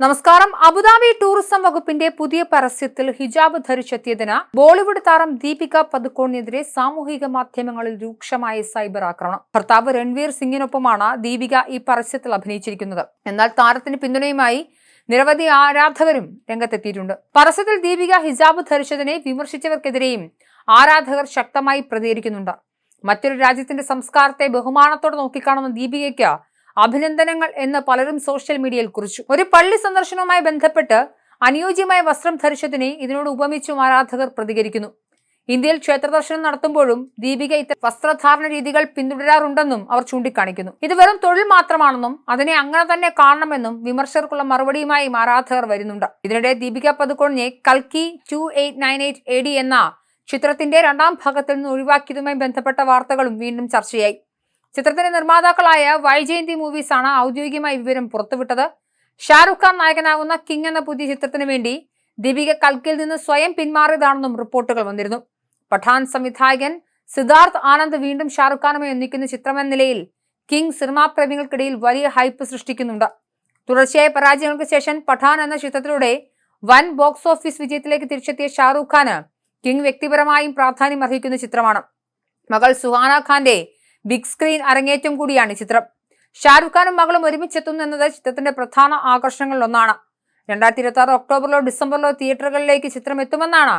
നമസ്കാരം. Abu Dhabi tourism വകുപ്പിന്റെ പുതിയ പരസ്യത്തിൽ ഹിജാബ് ധരിച്ചെത്തിയതിന് ബോളിവുഡ് താരം ദീപിക പതുക്കോണിനെതിരെ സാമൂഹിക മാധ്യമങ്ങളിൽ രൂക്ഷമായ സൈബർ ആക്രമണം. ഭർത്താവ് രൺവീർ സിംഗിനൊപ്പമാണ് ദീപിക ഈ പരസ്യത്തിൽ അഭിനയിച്ചിരിക്കുന്നത്. എന്നാൽ താരത്തിന് പിന്തുണയുമായി നിരവധി ആരാധകരും രംഗത്തെത്തിയിട്ടുണ്ട്. പരസ്യത്തിൽ ദീപിക ഹിജാബ് ധരിച്ചതിനെ വിമർശിച്ചവർക്കെതിരെയും ആരാധകർ ശക്തമായി പ്രതികരിക്കുന്നുണ്ട്. മറ്റൊരു രാജ്യത്തിന്റെ സംസ്കാരത്തെ ബഹുമാനത്തോടെ നോക്കിക്കാണുന്ന ദീപികയ്ക്ക് അഭിനന്ദനങ്ങൾ എന്ന് പലരും സോഷ്യൽ മീഡിയയിൽ കുറിച്ചു. ഒരു പള്ളി സന്ദർശനവുമായി ബന്ധപ്പെട്ട് അനുയോജ്യമായ വസ്ത്രം ധരിച്ചതിനെ ഇതിനോട് ഉപമിച്ചും ആരാധകർ പ്രതികരിക്കുന്നു. ഇന്ത്യയിൽ ക്ഷേത്രദർശനം നടത്തുമ്പോഴും ദീപിക ഇത്തരം വസ്ത്രധാരണ രീതികൾ പിന്തുടരാറുണ്ടെന്നും അവർ ചൂണ്ടിക്കാണിക്കുന്നു. ഇത് വെറും തൊഴിൽ മാത്രമാണെന്നും അതിനെ അങ്ങനെ തന്നെ കാണണമെന്നും വിമർശകർക്കുള്ള മറുപടിയുമായി ആരാധകർ വരുന്നുണ്ട്. ഇതിനിടെ ദീപിക പതുക്കോണിനെ കൽക്കി ടു എയ്റ്റ് എന്ന ചിത്രത്തിന്റെ രണ്ടാം ഭാഗത്തിൽ നിന്ന് ഒഴിവാക്കിയതുമായി ബന്ധപ്പെട്ട വാർത്തകളും വീണ്ടും ചർച്ചയായി. ചിത്രത്തിന്റെ നിർമ്മാതാക്കളായ വൈജയന്തി മൂവീസ് ആണ് ഔദ്യോഗികമായി വിവരം പുറത്തുവിട്ടത്. ഷാറുഖ് ഖാൻ നായകനാകുന്ന കിങ് എന്ന പുതിയ ചിത്രത്തിന് വേണ്ടി ദീപിക കൽക്കിൽ നിന്ന് സ്വയം പിന്മാറിയതാണെന്നും റിപ്പോർട്ടുകൾ വന്നിരുന്നു. പഠാൻ സംവിധായകൻ സിദ്ധാർത്ഥ് ആനന്ദ് വീണ്ടും ഷാറുഖ് ഖാനുമായി ഒന്നിക്കുന്ന ചിത്രമെന്ന നിലയിൽ കിങ് സിനിമാ പ്രേമികൾക്കിടയിൽ വലിയ ഹൈപ്പ് സൃഷ്ടിക്കുന്നുണ്ട്. തുടർച്ചയായ പരാജയങ്ങൾക്ക് ശേഷം പഠാൻ എന്ന ചിത്രത്തിലൂടെ വൻ ബോക്സ് ഓഫീസ് വിജയത്തിലേക്ക് തിരിച്ചെത്തിയ ഷാറുഖ് ഖാന് കിങ് വ്യക്തിപരമായും പ്രാധാന്യം അർഹിക്കുന്ന ചിത്രമാണ്. മകൾ സുഹാന ഖാന്റെ ബിഗ് സ്ക്രീൻ അരങ്ങേറ്റം കൂടിയാണ് ചിത്രം. ഷാരൂഖ് ഖാനും മകളും ഒരുമിച്ചെത്തുന്നു എന്നത് ചിത്രത്തിന്റെ പ്രധാന ആകർഷണങ്ങളിലൊന്നാണ്. രണ്ടായിരത്തി ഇരുപത്തി ആറ് ഒക്ടോബറിലോ ഡിസംബറിലോ തിയേറ്ററുകളിലേക്ക് ചിത്രം എത്തുമെന്നാണ്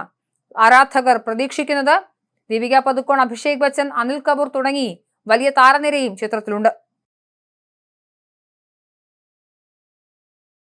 ആരാധകർ പ്രതീക്ഷിക്കുന്നത്. ദീപിക പതുക്കോൺ അഭിഷേക് ബച്ചൻ അനിൽ കപൂർ തുടങ്ങി വലിയ താരനിരയും ചിത്രത്തിലുണ്ട്.